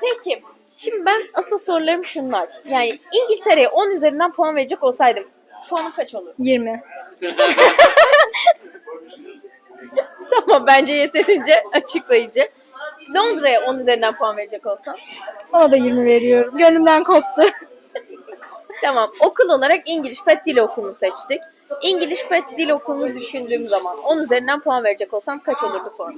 Peki. Şimdi ben asıl sorularım şunlar. Yani İngiltere'ye 10 üzerinden puan verecek olsaydım puanım kaç olur? 20. Tamam bence yeterince açıklayıcı. Londra'ya 10 üzerinden puan verecek olsam. Ona da 20 veriyorum. Gönlümden koptu. Tamam. Okul olarak İngiliz Pet Dil Okulu'nu seçtik. İngiliz Pet Dil Okulu'nu düşündüğüm zaman 10 üzerinden puan verecek olsam kaç olurdu puan?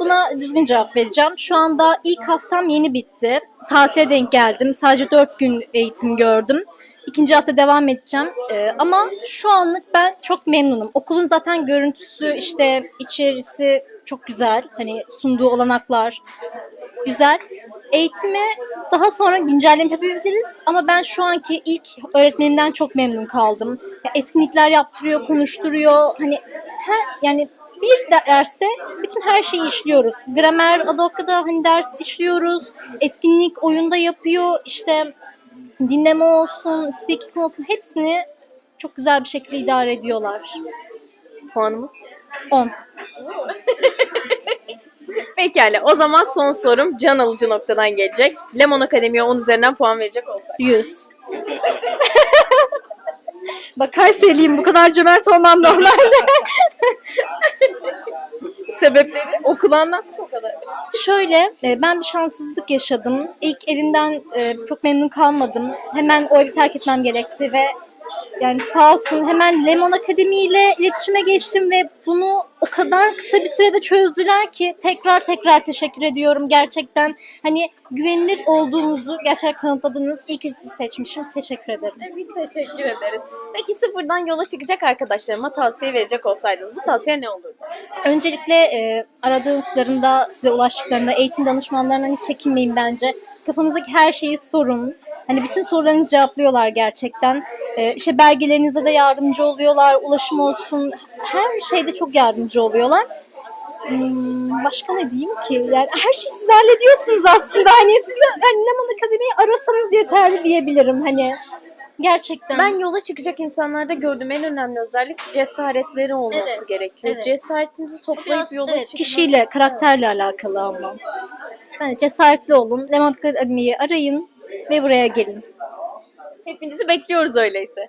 Buna düzgün cevap vereceğim. Şu anda ilk haftam yeni bitti. Tatile denk geldim. Sadece 4 gün eğitim gördüm. İkinci hafta devam edeceğim. Ee, ama şu anlık ben çok memnunum. Okulun zaten görüntüsü, işte içerisi çok güzel. Hani sunduğu olanaklar güzel. Eğitime daha sonra güncelleme yapabiliriz ama ben şu anki ilk öğretmenimden çok memnun kaldım. Ya Etkinlikler yaptırıyor, konuşturuyor. Hani her yani bir derste bütün her şeyi işliyoruz. Gramer, adokada hani ders işliyoruz. Etkinlik oyunda yapıyor. İşte dinleme olsun, speaking olsun hepsini çok güzel bir şekilde idare ediyorlar. Puanımız? 10. Pekala. O zaman son sorum can alıcı noktadan gelecek. Lemon Akademi'ye 10 üzerinden puan verecek olsaydım. 100. Bak Kayseriliyim bu kadar cömert olmam normalde. Sebepleri okulu anlattı o kadar. Şöyle e, ben bir şanssızlık yaşadım. İlk evimden e, çok memnun kalmadım. Hemen o evi terk etmem gerekti ve yani sağ olsun hemen Lemon Akademi ile iletişime geçtim ve bunu o kadar kısa bir sürede çözdüler ki tekrar tekrar teşekkür ediyorum. Gerçekten hani güvenilir olduğumuzu gerçekten kanıtladınız. İyi ki sizi seçmişim. Teşekkür ederim. Biz teşekkür ederiz. Peki sıfırdan yola çıkacak arkadaşlarıma tavsiye verecek olsaydınız bu tavsiye ne olurdu? Öncelikle e, aradıklarında size ulaştıklarında eğitim danışmanlarından hiç çekinmeyin bence. Kafanızdaki her şeyi sorun. Hani bütün sorularınızı cevaplıyorlar gerçekten. E, işte belgelerinize de yardımcı oluyorlar. Ulaşım olsun. Her şeyde çok yardımcı oluyorlar. Hmm, başka ne diyeyim ki? Yani her şeyi siz hallediyorsunuz aslında. Hani hani Lemon Akademi'yi arasanız yeterli diyebilirim. Hani gerçekten. Ben yola çıkacak insanlarda gördüğüm en önemli özellik cesaretleri olması Evet, gerekiyor. evet. Cesaretinizi toplayıp yola evet, kişiyle, karakterle alakalı ama. Yani cesaretli olun. Lemon Akademi'yi arayın ve buraya gelin. Hepinizi bekliyoruz öyleyse.